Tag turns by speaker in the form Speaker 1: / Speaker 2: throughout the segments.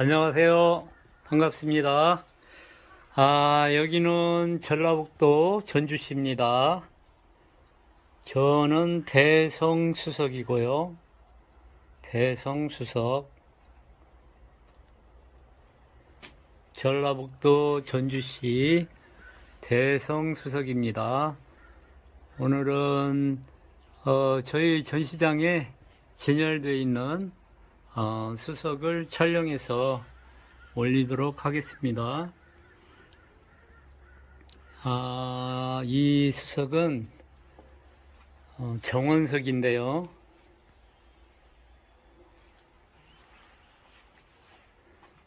Speaker 1: 안녕하세요. 반갑습니다. 아, 여기는 전라북도 전주시입니다. 저는 대성수석이고요. 대성수석. 전라북도 전주시 대성수석입니다. 오늘은 어, 저희 전시장에 진열되어 있는 어, 수석을 촬영해서 올리도록 하겠습니다. 아, 이 수석은 어, 정원석인데요.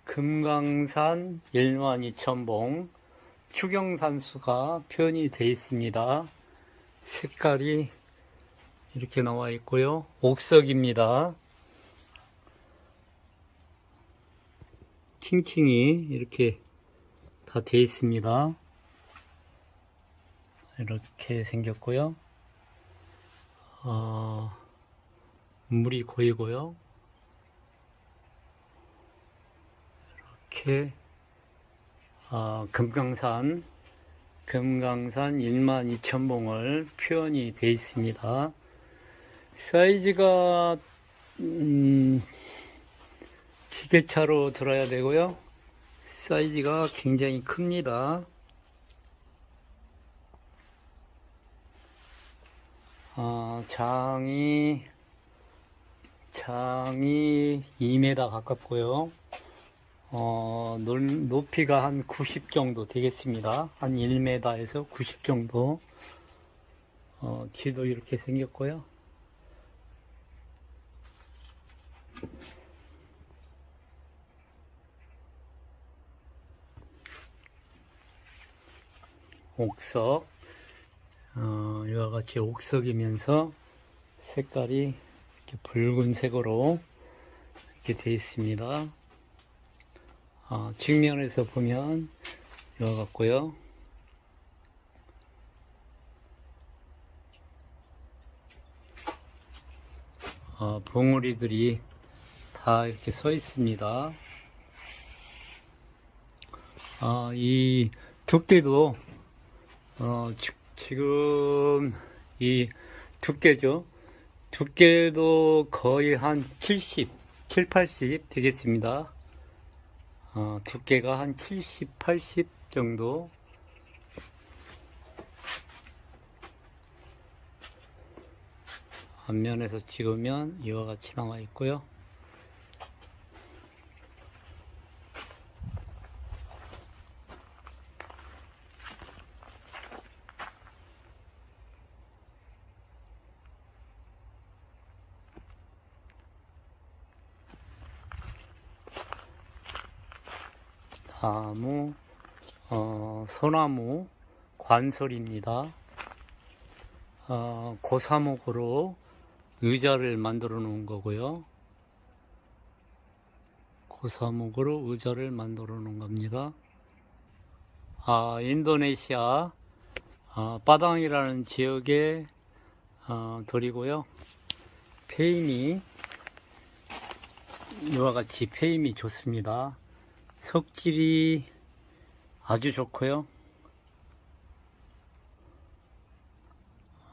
Speaker 1: 금강산 일만이천봉 추경산수가 표현이 되어 있습니다. 색깔이 이렇게 나와 있고요. 옥석입니다. 킹킹이 이렇게 다 되어 있습니다. 이렇게 생겼고요. 어, 물이 고이고요. 이렇게 어, 금강산 금강산 1만 2천봉을 표현이 되어 있습니다. 사이즈가 음, 기계차로 들어야 되고요. 사이즈가 굉장히 큽니다. 어, 장이 장이 2m 가깝고요. 어, 놀- 높이가 한 90 정도 되겠습니다. 한 1m에서 90 정도. 어, 뒤도 이렇게 생겼고요. 옥석. 어, 이와 같이 옥석이면서 색깔이 이렇게 붉은색으로 이렇게 되어 있습니다. 어, 측면에서 보면 이와 같고요. 어, 봉우리들이 다 이렇게 서 있습니다. 아, 이 두께도 어, 지- 지금 이 두께죠. 두께도 거의 한 70, 7, 80 되겠습니다. 어, 두께가 한 70, 80 정도. 앞면에서 찍으면 이와 같이 나와 있고요. 나무, 어, 소나무 관솔입니다. 어, 고사목으로 의자를 만들어 놓은 거고요. 고사목으로 의자를 만들어 놓은 겁니다. 아, 인도네시아 아, 빠당이라는 지역의 어, 돌이고요. 페임이 이와 같이 페임이 좋습니다. 석질이 아주 좋고요.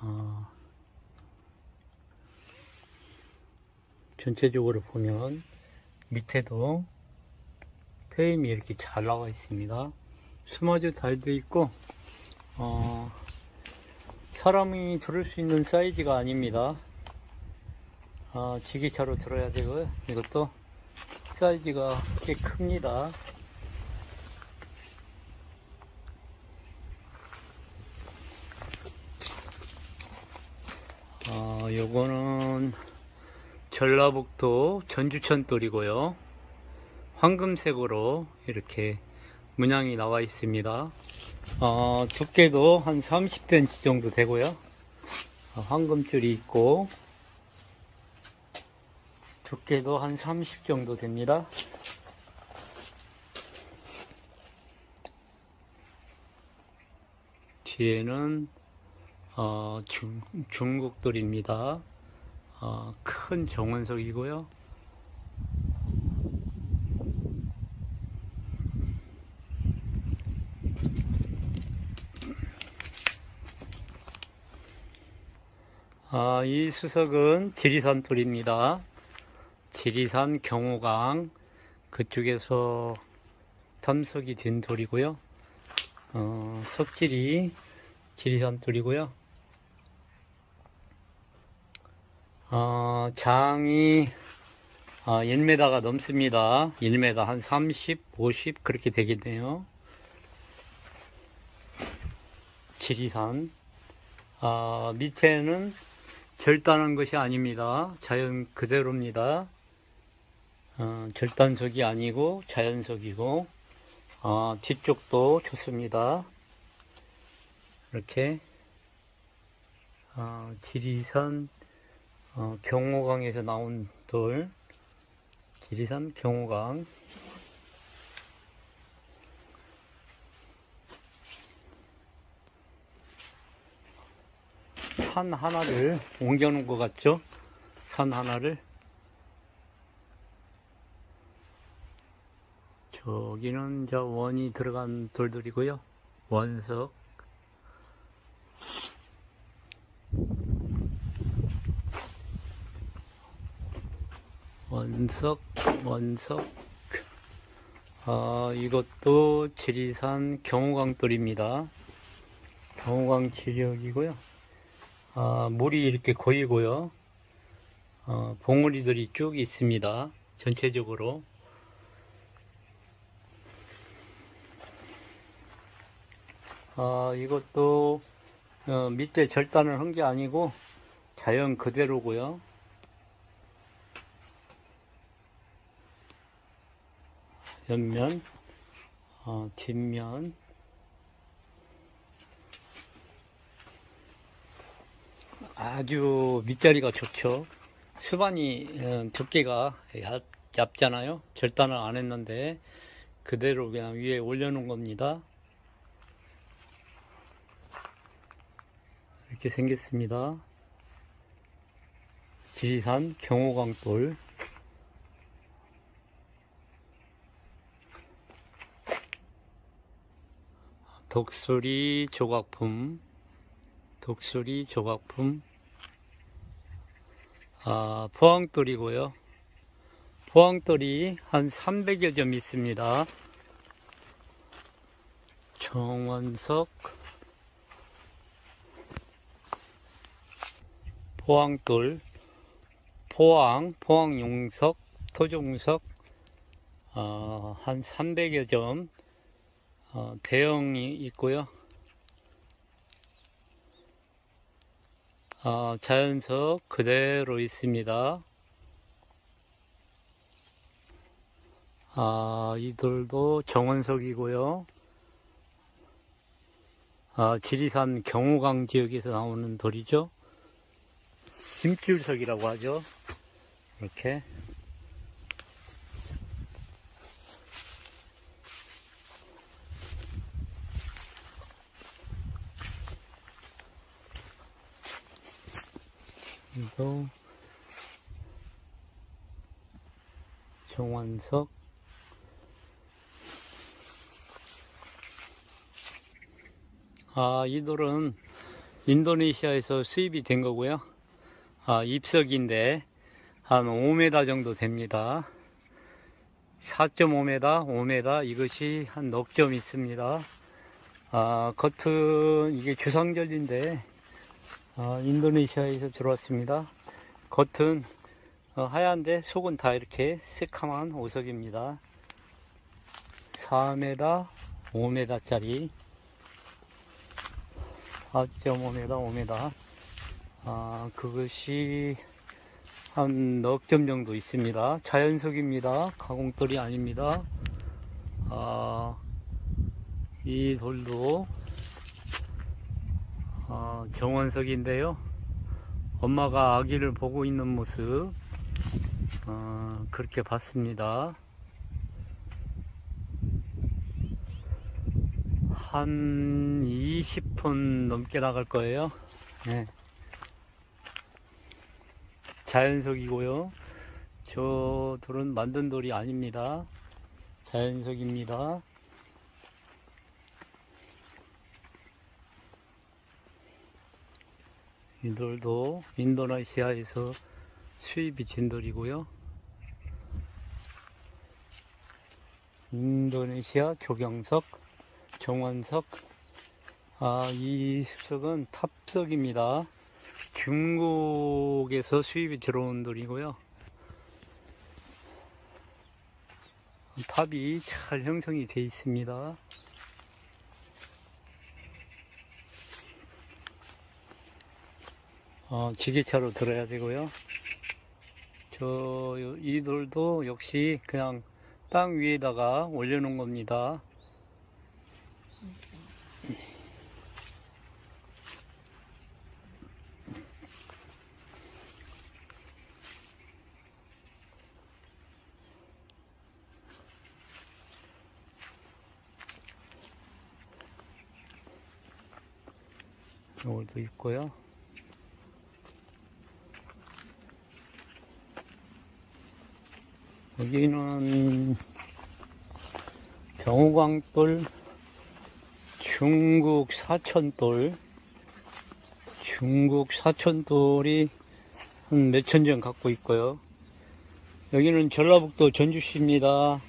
Speaker 1: 어, 전체적으로 보면 밑에도 페임이 이렇게 잘 나와 있습니다. 수마주 달도 있고 어, 사람이 들을 수 있는 사이즈가 아닙니다. 어, 지게차로 들어야 되고요. 이것도 사이즈가 꽤 큽니다. 어, 요거는 전라북도 전주천돌이고요. 황금색으로 이렇게 문양이 나와 있습니다. 어, 두께도 한 30cm 정도 되고요. 어, 황금줄이 있고 두께도 한 30 정도 됩니다. 뒤에는 어, 중, 중국돌입니다. 어, 큰 정원석이고요. 아, 이 수석은 지리산 돌입니다. 지리산 경호강 그쪽에서 탐석이 된 돌이고요. 어, 석질이 지리산 돌이고요. 어, 장이 아, 1m가 넘습니다. 1m 한 30, 50 그렇게 되겠네요. 지리산. 아, 밑에는 절단한 것이 아닙니다. 자연 그대로입니다. 어, 절단석이 아니고 자연석이고 어, 뒤쪽도 좋습니다. 이렇게 어, 지리산 어, 경호강에서 나온 돌 지리산 경호강 산 하나를 옮겨놓은 것 같죠? 산 하나를 저기는 저 원이 들어간 돌들이고요 원석 원석 원석 아 이것도 지리산 경호강돌입니다 경호강 지역이고요 아, 물이 이렇게 고이고요. 어, 봉우리들이 쭉 있습니다. 전체적으로. 아, 이것도 어, 밑에 절단을 한 게 아니고 자연 그대로고요. 옆면, 어, 뒷면, 아주 밑자리가 좋죠. 수반이 어, 두께가 얇, 얇잖아요. 절단을 안 했는데 그대로 그냥 위에 올려놓은 겁니다. 이렇게 생겼습니다. 지리산 경호강돌 독수리 조각품 독수리 조각품 아, 포항돌이고요. 포항돌이 한 300여 점 있습니다. 정원석 포항돌 포항 포항용석 토종석 어, 한 300여 점 어, 대형이 있고요. 어, 자연석 그대로 있습니다. 아, 이 돌도 정원석이고요. 아, 지리산 경호강 지역에서 나오는 돌이죠. 힘줄석이라고 하죠. 이렇게. 이거 정원석 아, 이 돌은 인도네시아에서 수입이 된 거고요. 아, 입석인데 한 5m 정도 됩니다. 4.5m, 5m 이것이 한 넉 점 있습니다. 아, 겉은 이게 주상절인데 아, 인도네시아에서 들어왔습니다. 겉은 어, 하얀데 속은 다 이렇게 새카만 오석입니다. 4m, 5m짜리 4.5m, 5m 아, 그것이 한 넉 점 정도 있습니다. 자연석입니다. 가공돌이 아닙니다. 아, 이 돌도 어, 정원석인데요. 엄마가 아기를 보고 있는 모습 어, 그렇게 봤습니다. 한 20톤 넘게 나갈 거예요. 네. 자연석이고요. 저 돌은 만든 돌이 아닙니다. 자연석입니다. 이들도 인도네시아에서 수입이 진 돌이고요. 인도네시아 조경석, 정원석. 아, 이 습석은 탑석입니다. 중국에서 수입이 들어온 돌이고요. 탑이 잘 형성이 되어 있습니다. 어, 지게차로 들어야 되고요. 저, 이 돌도 역시 그냥 땅 위에다가 올려놓은 겁니다. 이것도 있고요. 여기는 병호광돌 중국 사천돌 중국 사천돌이 한 몇천 점 갖고 있고요. 여기는 전라북도 전주시입니다.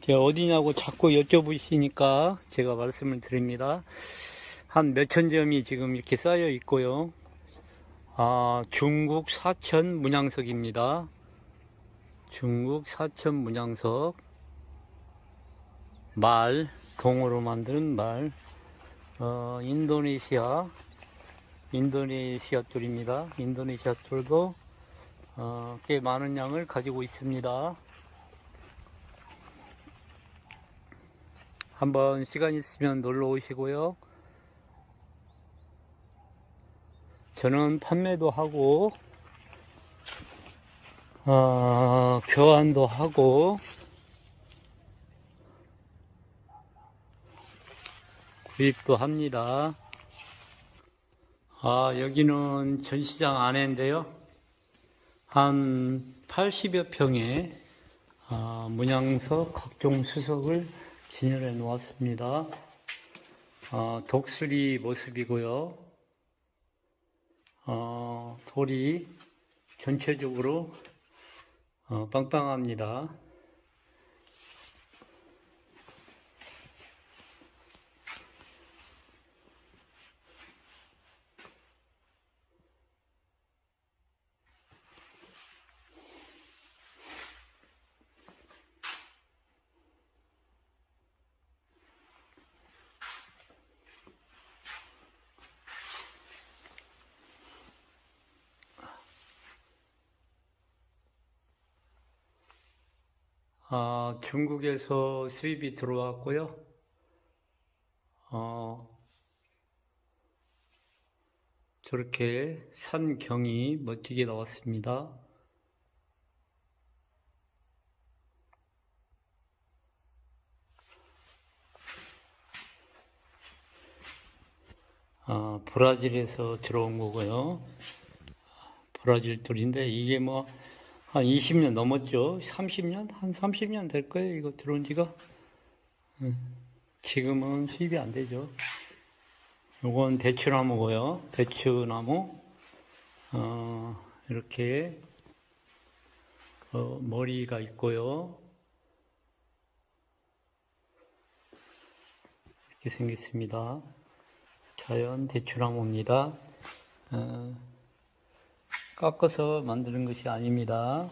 Speaker 1: 제가 어디냐고 자꾸 여쭤보시니까 제가 말씀을 드립니다. 한 몇천 점이 지금 이렇게 쌓여 있고요. 아, 중국 사천 문양석입니다. 중국 사천 문양석 말 동으로 만든 말 어, 인도네시아 인도네시아 툴입니다. 인도네시아 툴도 어, 꽤 많은 양을 가지고 있습니다. 한번 시간 있으면 놀러 오시고요. 저는 판매도 하고 어, 교환도 하고 구입도 합니다. 아, 여기는 전시장 안에인데요. 한 80여 평의 아, 문양석, 각종 수석을 진열해 놓았습니다. 아, 독수리 모습이고요. 어, 돌이 전체적으로 어, 빵빵합니다. 아, 중국에서 수입이 들어왔고요. 어, 저렇게 산경이 멋지게 나왔습니다. 아, 브라질에서 들어온 거고요. 브라질 돌인데 이게 뭐 한 20년 넘었죠. 30년? 한 30년 될 거예요. 이거 들어온 지가. 음, 지금은 수입이 안 되죠. 요건 대추나무고요. 대추나무. 어, 이렇게 어, 머리가 있고요. 이렇게 생겼습니다. 자연 대추나무입니다. 어, 깎아서 만드는 것이 아닙니다.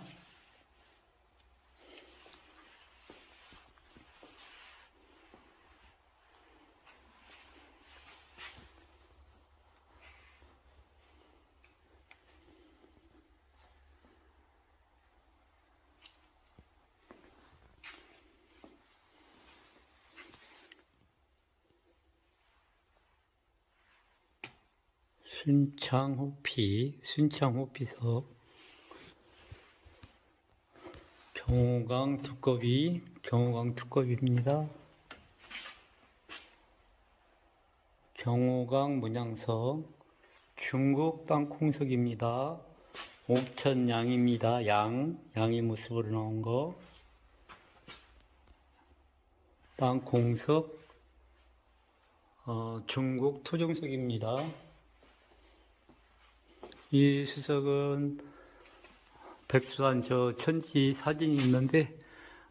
Speaker 1: 순창호피, 순창호피석, 경호강 두꺼비, 경호강 두꺼비입니다. 경호강 문양석, 중국 땅콩석입니다. 옥천 양입니다. 양, 양의 모습으로 나온 거. 땅콩석, 어, 중국 토종석입니다. 이 수석은 백수한 저 천지 사진이 있는데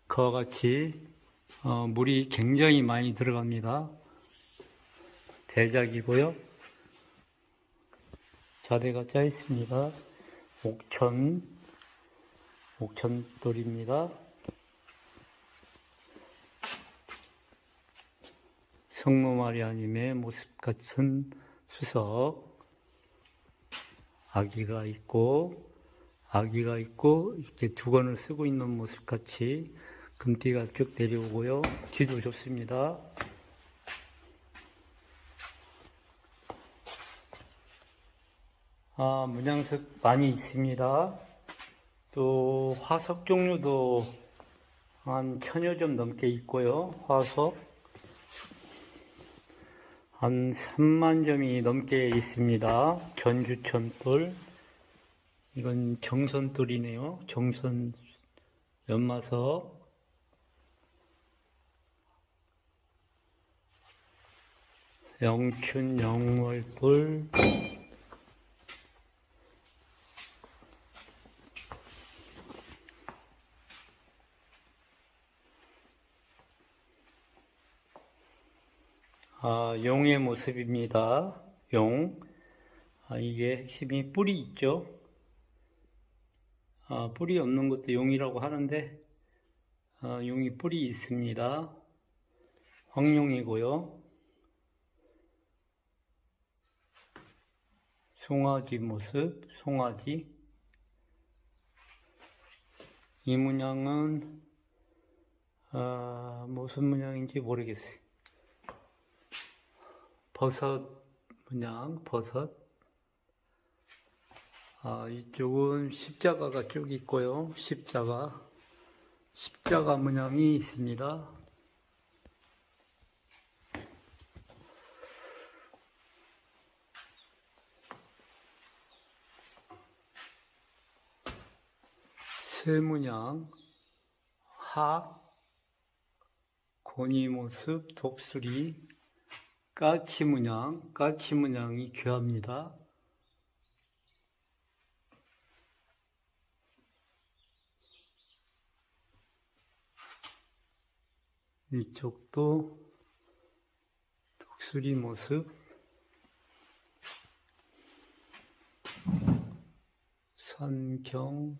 Speaker 1: 그와 같이 어, 물이 굉장히 많이 들어갑니다. 대작이고요. 자대가 짜 있습니다. 옥천, 옥천돌입니다. 성모 마리아님의 모습 같은 수석. 아기가 있고, 아기가 있고, 이렇게 두건을 쓰고 있는 모습 같이 금띠가 쭉 내려오고요. 지도 좋습니다. 아, 문양석 많이 있습니다. 또 화석 종류도 한 천여 점 넘게 있고요. 화석 한 3만 점이 넘게 있습니다. 견주천돌 이건 정선돌이네요. 정선 연마석 영춘 영월돌 아, 용의 모습입니다. 용. 아, 이게 핵심이 뿔이 있죠. 아, 뿔이 없는 것도 용이라고 하는데, 아, 용이 뿔이 있습니다. 황룡이고요. 송아지 모습, 송아지. 이 문양은, 아, 무슨 문양인지 모르겠어요. 버섯 문양, 버섯. 아, 이쪽은 십자가가 쭉 있고요. 십자가. 십자가 문양이 있습니다. 쇠문양, 학, 고니 모습, 독수리, 까치 문양, 까치 문양이 귀합니다. 이쪽도 독수리 모습, 산경,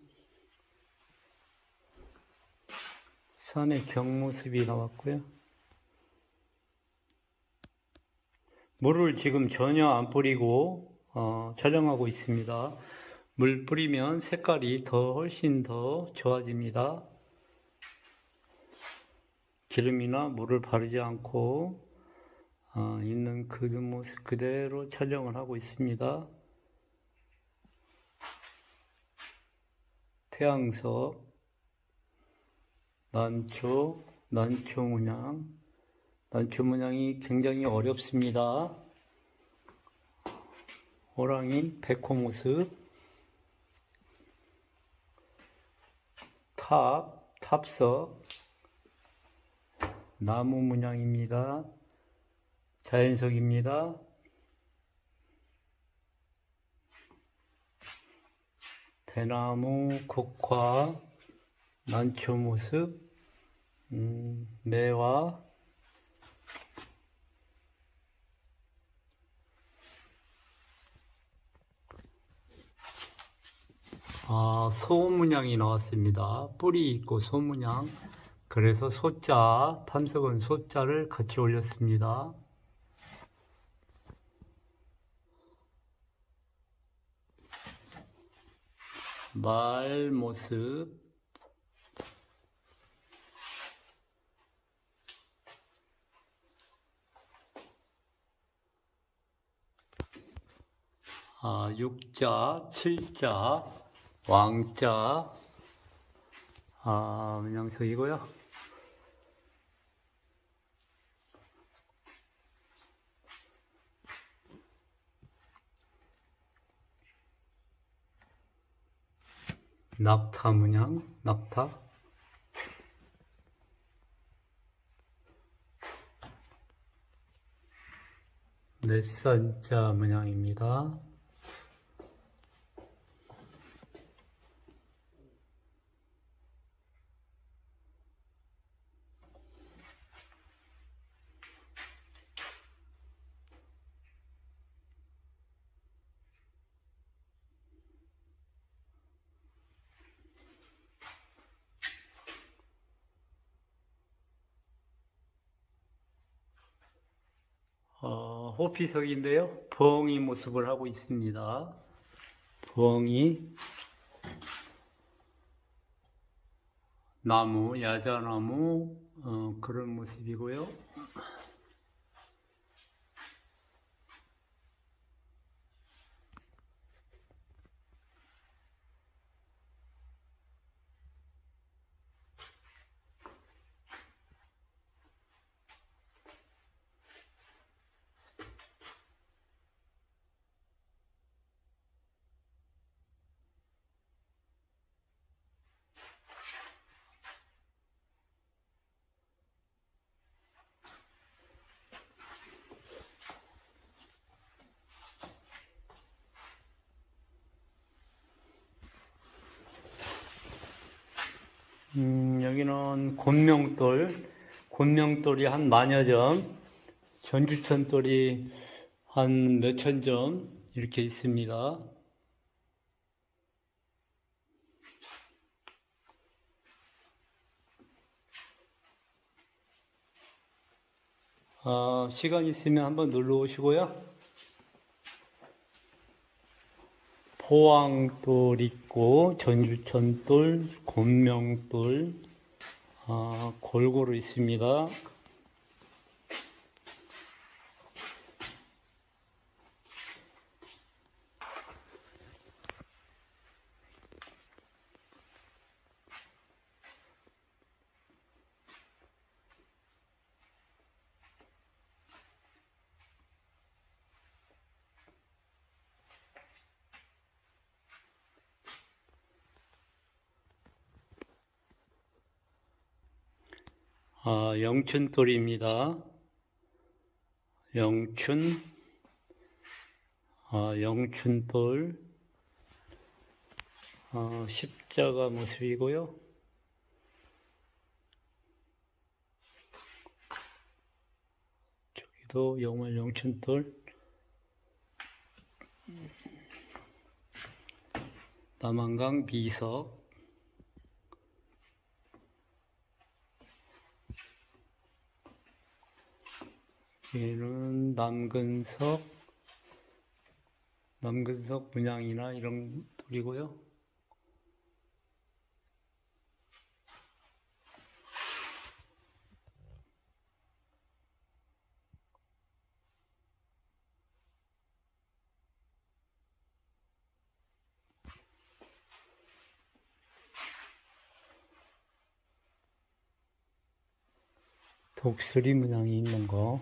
Speaker 1: 산의 경 모습이 나왔고요. 물을 지금 전혀 안 뿌리고 어, 촬영하고 있습니다. 물 뿌리면 색깔이 더 훨씬 더 좋아집니다. 기름이나 물을 바르지 않고 어, 있는 그 모습 그대로 촬영을 하고 있습니다. 태양석, 난초, 난초 문양, 난초 문양이 굉장히 어렵습니다. 호랑이, 백호 모습, 탑, 탑석, 나무 문양입니다. 자연석입니다. 대나무, 국화, 난초 모습, 음, 매화, 아, 소문양이 나왔습니다. 뿌리 있고 소문양. 그래서 소자, 탐석은 소자를 같이 올렸습니다. 말 모습. 아, 육자, 칠자, 왕자, 아, 문양석이고요. 낙타 문양, 낙타. 넷산자 문양입니다. 어, 호피석인데요. 부엉이 모습을 하고 있습니다. 부엉이 나무, 야자나무 어, 그런 모습이고요. 음, 여기는 곤명돌, 곤명돌이 한 만여 점, 전주천돌이 한 몇천 점 이렇게 있습니다. 아, 시간 있으면 한번 놀러 오시고요. 포항돌 있고 전주천돌, 곤명돌 아, 골고루 있습니다. 아, 영춘돌입니다. 영춘, 아, 영춘돌, 아, 십자가 모습이고요. 저기도 영월 영춘돌, 남한강 미석, 얘는 남근석, 남근석 문양이나 이런 돌이고요. 독수리 문양이 있는 거.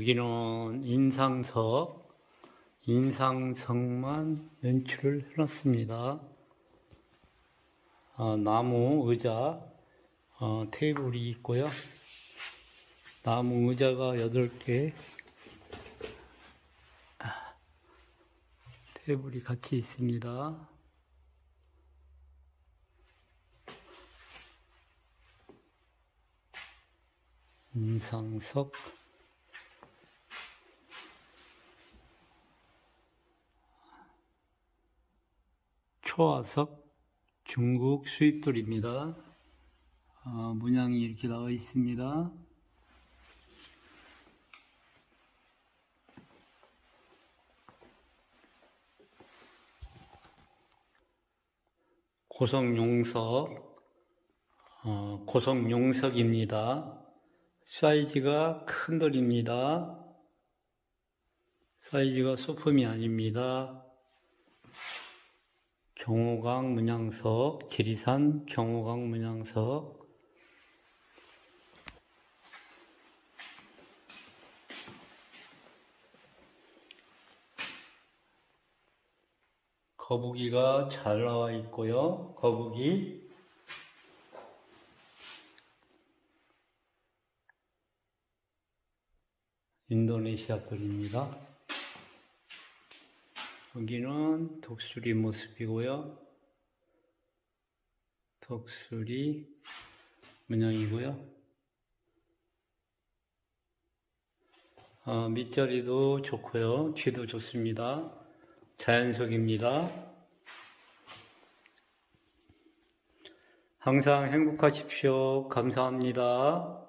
Speaker 1: 여기는 인상석, 인상석만 연출을 해놨습니다. 아, 나무 의자, 어, 테이블이 있고요. 나무 의자가 8개, 아, 테이블이 같이 있습니다. 인상석, 초화석, 중국 수입돌입니다. 아, 문양이 이렇게 나와 있습니다. 고성용석, 어, 고성용석입니다. 사이즈가 큰 돌입니다. 사이즈가 소품이 아닙니다. 경호강 문양석, 지리산 경호강 문양석, 거북이가 잘 나와 있고요. 거북이 인도네시아 돌입니다. 여기는 독수리 모습이고요. 독수리 문양이고요. 어, 밑자리도 좋고요. 뒤도 좋습니다. 자연석입니다. 항상 행복하십시오. 감사합니다.